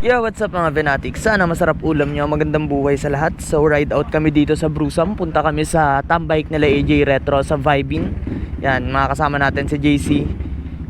Yo, what's up mga Venatics? Sana masarap ulam nyo, magandang buhay sa lahat. So, ride out kami dito sa Brusam. Punta kami sa tambike nila AJ Retro sa Vibin. Yan, mga kasama natin si JC.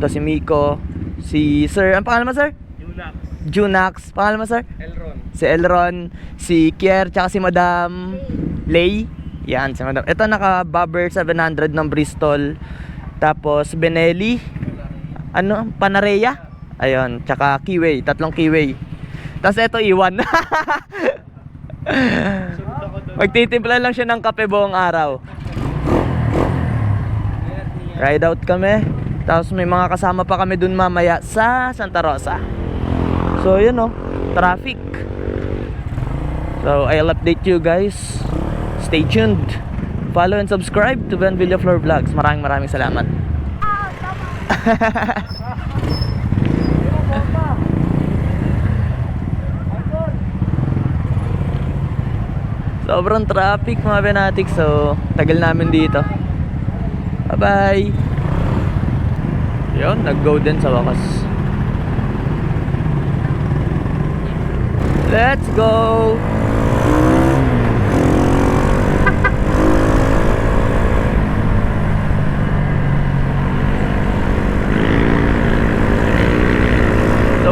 Ito si Miko. Si Sir, ang pangalan mo Sir? Junax, Junax. Pangalan mo Sir? Elron, Si Elron, si Kier, tsaka si Madam Lay. Yan, si Madam. Ito naka-Bobber 700 ng Bristol. Tapos Benelli. Ano? Panareya. Ayun, tsaka Kiway, tatlong Kiway. Tapos ito iwan. Magtitimpla lang siya ng kape buong araw. Ride out kami. Tapos may mga kasama pa kami dun mamaya sa Santa Rosa. So yun oh, traffic. So I'll update you guys. Stay tuned. Follow and subscribe to Ben Villaflor Vlogs. Maraming maraming salamat. Sobrang traffic mga Benatic so tagal namin dito. Bye bye. Yun, nag-go din sa wakas. Let's go!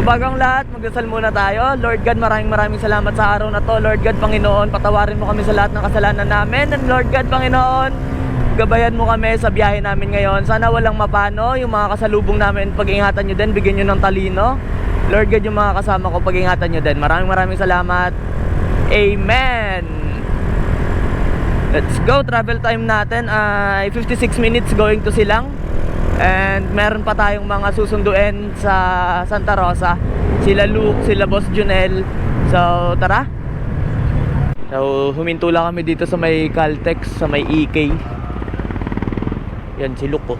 So bagang lahat, magdasal muna tayo. Lord God, maraming maraming salamat sa araw na to. Lord God, Panginoon, patawarin mo kami sa lahat ng kasalanan namin. And Lord God, Panginoon, gabayan mo kami sa biyahe namin ngayon. Sana walang mapano, yung mga kasalubong namin, pag-ingatan nyo din, bigyan nyo ng talino. Lord God, yung mga kasama ko, pag-ingatan nyo din. Maraming maraming salamat. Amen! Let's go, travel time natin ay 56 minutes going to Silang. And meron pa tayong mga susunduin sa Santa Rosa. Sila Luke, sila Boss Junel. So, tara. So, huminto lang kami dito sa may Caltex, sa may EK. Yan si Luke oh.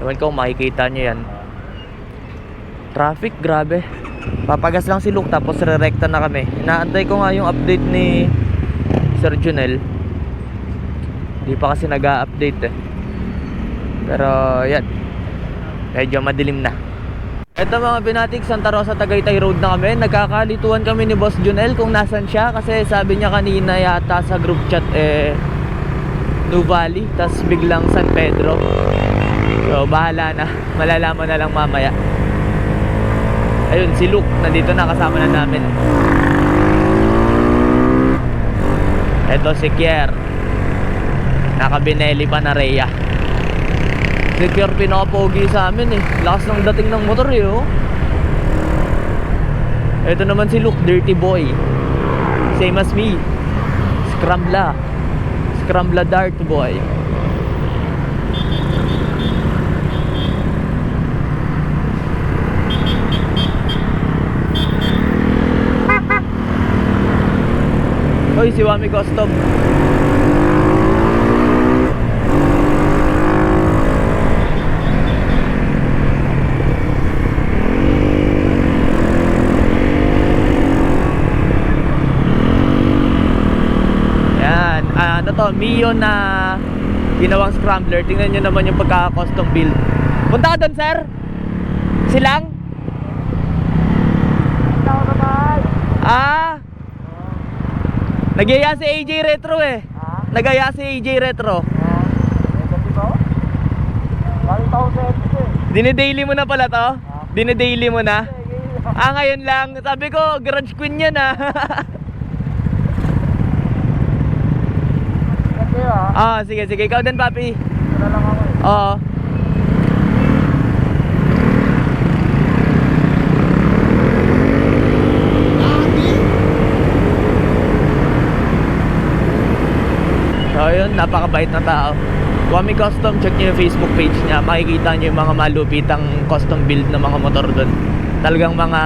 Ewan ko kung makikita nyo yan. Traffic, grabe. Papagas lang si Luke tapos re-recta na kami. Inaantay ko nga yung update ni Sir Junel. Hindi pa kasi nag-update eh. Pero yan. Medyo madilim na. Ito mga binatik, Santa Rosa Tagaytay Road na kami. Nagkakalituan kami ni Boss Junel kung nasan siya kasi sabi niya kanina yata sa group chat eh Valley, tas biglang San Pedro. So bahala na. Malalaman na lang mamaya. Ayun, si Luke, nandito na kasama na namin. Ito si Kier. Nakabinelli pa na Rhea. Si Kier pinapogi sa amin eh. Lakas ng dating ng motor eh oh. Ito naman si Luke, dirty boy. Same as me. Scrambla. Scrambla dart boy. Hoy, si Wami Custom. Yan, ah, ano to, Mio na ginawang scrambler. Tingnan nyo naman yung pagka-custom build. Punta ka doon, sir? Silang? Ah! Nagaya si AJ Retro eh. Nagaya si AJ Retro. Dine-daily mo na pala to? Dine-daily mo na? Ah, ngayon lang. Sabi ko, garage queen yan ah. Ah, sige, sige. Ikaw din, papi. Oo. So, yun, napakabait na tao. Wami Custom, check nyo yung Facebook page niya. Makikita nyo yung mga malupitang custom build na mga motor doon. Talagang mga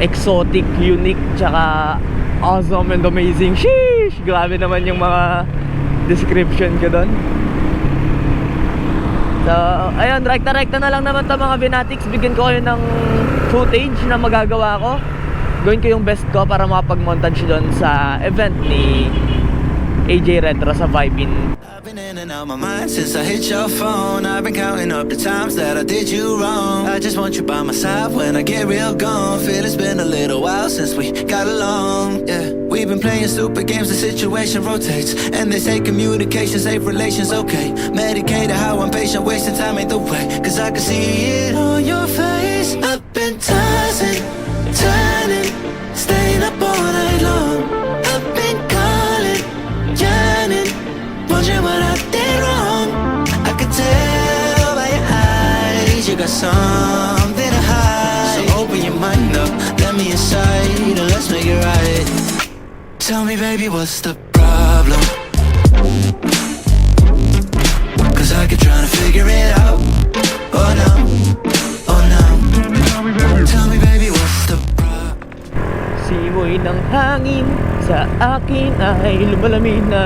exotic, unique, tsaka awesome and amazing. Sheesh! Grabe naman yung mga description ko doon. So, ayun, rekta-rekta na lang naman to mga Binatics. Bigyan ko kayo ng footage na magagawa ko. Gawin ko yung best ko para makapag-montage doon sa event ni AJ Retro sa Vibin. I've been in in and out my mind since I hit your phone. I've been counting up the times that I did you wrong. I just want you by my side when I get real gone. Feel it's been a little while since we got along. Yeah, we've been playing stupid games. The situation rotates, and they say communication, safe relations, okay. Medicated, how I'm patient, wasting time ain't the way. Cause I can see it on your face. I've been tossing, turning, staying up all night long. I've been calling, yearning, wondering what I did wrong. I could tell by your eyes you got something to hide. So open your mind up, let me inside, Tell me, baby, what's the problem? Cause I keep trying to figure it out. Oh no, oh no. Tell me, baby, what's the problem? Simoy ng hangin sa akin ay lumalamig na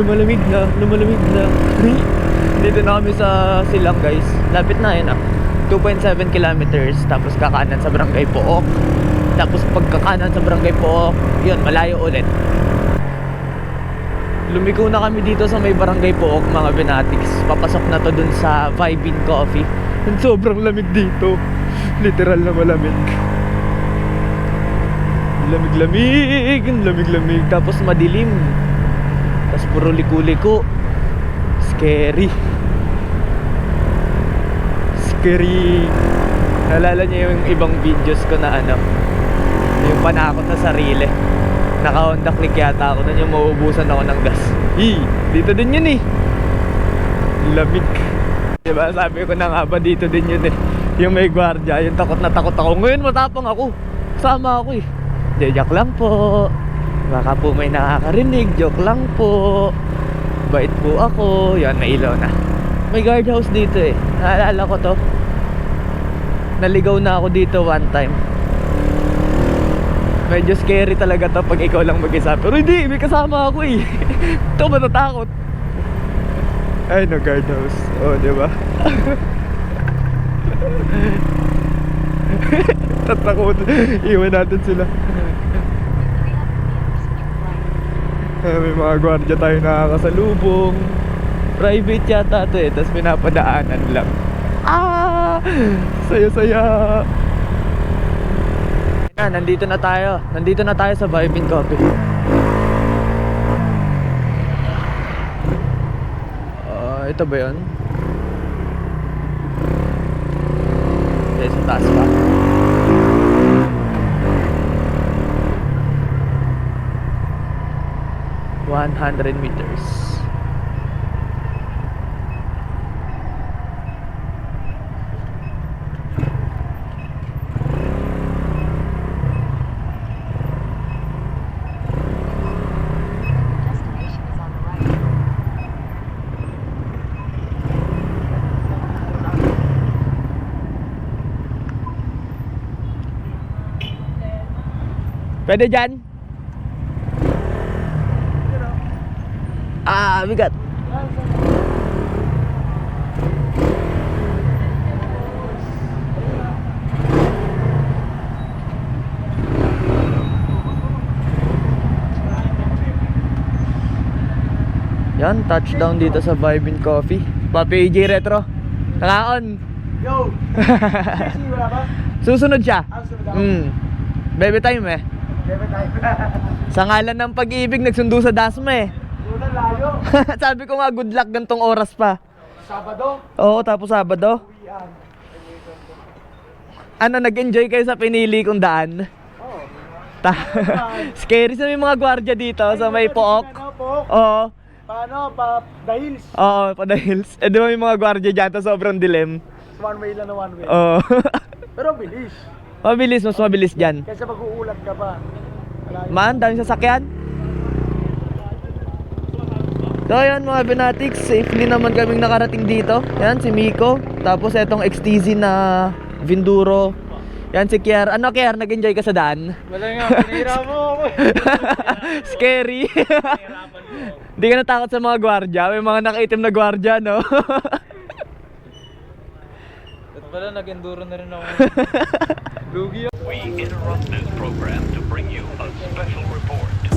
Lumalamig na, lumalamig na Dito na kami sa Silang guys Lapit na yun ah 2.7 kilometers Tapos kakanan sa Barangay Pook Tapos pagkakanan sa Barangay Pook Yun, malayo ulit. Lumiko na kami dito sa may Barangay Pook mga binatics Papasok na to dun sa Vibin Coffee. Ang sobrang lamig dito. Literal na malamig. Lamig-lamig, lamig-lamig. Tapos madilim. Tapos puro liku-liko Scary. Scary. Naalala niyo yung ibang videos ko na ano Yung panakot na sarili. Naka-Honda Click yata ako Nun yung mauubusan ako ng gas. Hi, dito din yun eh. Lamig. Diba sabi ko na nga ba dito din yun eh. Yung may gwardiya Yung takot na takot ako. Ngayon matapang ako. Sama ako eh. Joke lang po. Baka po may nakakarinig. Joke lang po. Bait po ako. Yan may ilaw na. May guardhouse dito eh. Naalala ko to. Naligaw na ako dito one time Medyo scary talaga to pag ikaw lang mag-isa. Pero hindi, may kasama ako eh. Ito matatakot. Ay no guardhouse Oh di ba? Tatakot. Iwan natin sila. Eh, May mga gwardiya tayo nakakasalubong. Private yata to eh Tapos pinapadaanan lang. Ah! Saya-saya na, nandito na tayo. Nandito na tayo sa Vibin Coffee. Ah, ito ba yun? Okay, sa taas pa One hundred meters Destination is on the right. Pwede dyan? Ah, bigat. Yan, touchdown dito sa Vibin Coffee. Papi AJ Retro. Nakaon. Yo! Susunod siya. Mm. Baby time eh. Sa ngalan ng pag-ibig, nagsundo sa Dasma eh. Layo. Sabi ko nga, good luck gantong oras pa. Sabado. Oo, tapos Sabado. Ano, nag-enjoy kayo sa pinili kong daan? Oo. Ta- Scary sa may mga gwardiya dito sa may pook. Ano po? Oo. Paano? Pa the hills. Oo, pa the hills. Eh, di ba may mga gwardiya dyan, sobrang dilim? One way lang na one way. Oo. Pero bilis. Mabilis, mas mabilis dyan. Kaysa mag-uulat ka pa. Malayo. Man, daming sasakyan. So yan mga Benatics, safely naman kaming nakarating dito. Yan si Miko, tapos etong XTZ na Vinduro. Yan si Kier. Ano Kier, nag-enjoy ka sa daan? Wala nga, pinira mo ako. Scary. Hindi ka natakot sa mga gwardya? May mga nakaitim na gwardya, no? At pala, nag-enduro na rin ako. We interrupt this program to bring you a special report.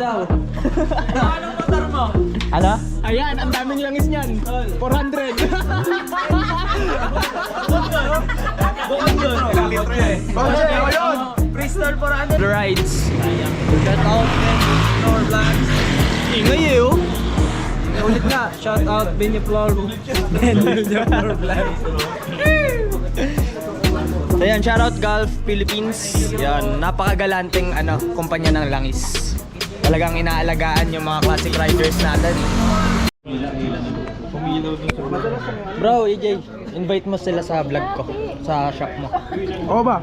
Anong motor mo? Ano? Ayan, ang daming langis niyan. 400. Bukod doon. Litro yan? Bristol 400. Blue Rides. Shout out Floor Vlogs. Ingay eh oh. Ulit nga. Shout out Benny Floor. Benny Floor Vlogs. So yan, shoutout Gulf Philippines. Yan, napakagalanteng ano, kumpanya ng langis. Talagang inaalagaan yung mga classic riders natin. Bro, EJ, invite mo sila sa vlog ko, sa shop mo. Oo ba?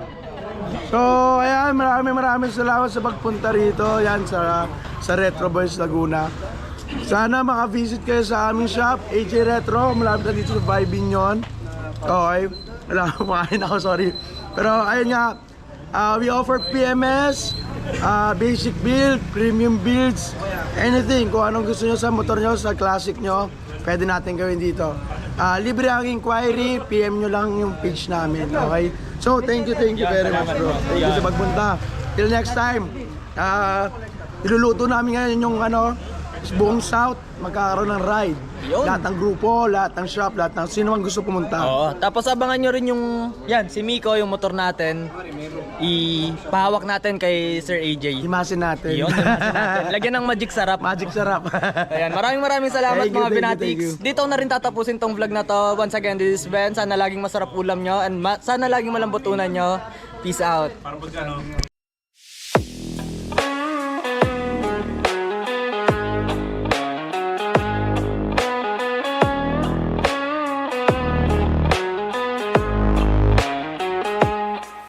So, ayan, maraming maraming salamat sa pagpunta rito. Yan, sa, sa Retro Boys Laguna. Sana maka-visit kayo sa aming shop, AJ Retro. Malapit na dito sa Vibin yun. Okay. Wala, kumakain ako, sorry. Pero ayun nga, uh, we offer PMS, uh, basic build, premium builds, anything. Kung anong gusto nyo sa motor nyo, sa classic nyo, pwede natin gawin dito. Ah, libre ang inquiry, PM nyo lang yung page namin, okay? So, thank you, thank you very much, bro. Thank you sa pagpunta. Till next time, ah, iluluto namin ngayon yung ano, buong South, magkakaroon ng ride. Lahat ng grupo, lahat ng shop, lahat ng sino man gusto pumunta. Oo, tapos abangan nyo rin yung, yan, si Miko, yung motor natin. Ipahawak natin kay Sir AJ. Himasin natin. Yun, himasin natin. Lagyan ng magic sarap. Magic sarap. Ayan, maraming maraming salamat Thank you, mga thank you, Binatics. thank you. Dito na rin tatapusin tong vlog na to. Once again, this is Ben. Sana laging masarap ulam nyo and ma- sana laging malambot unan nyo. Peace out.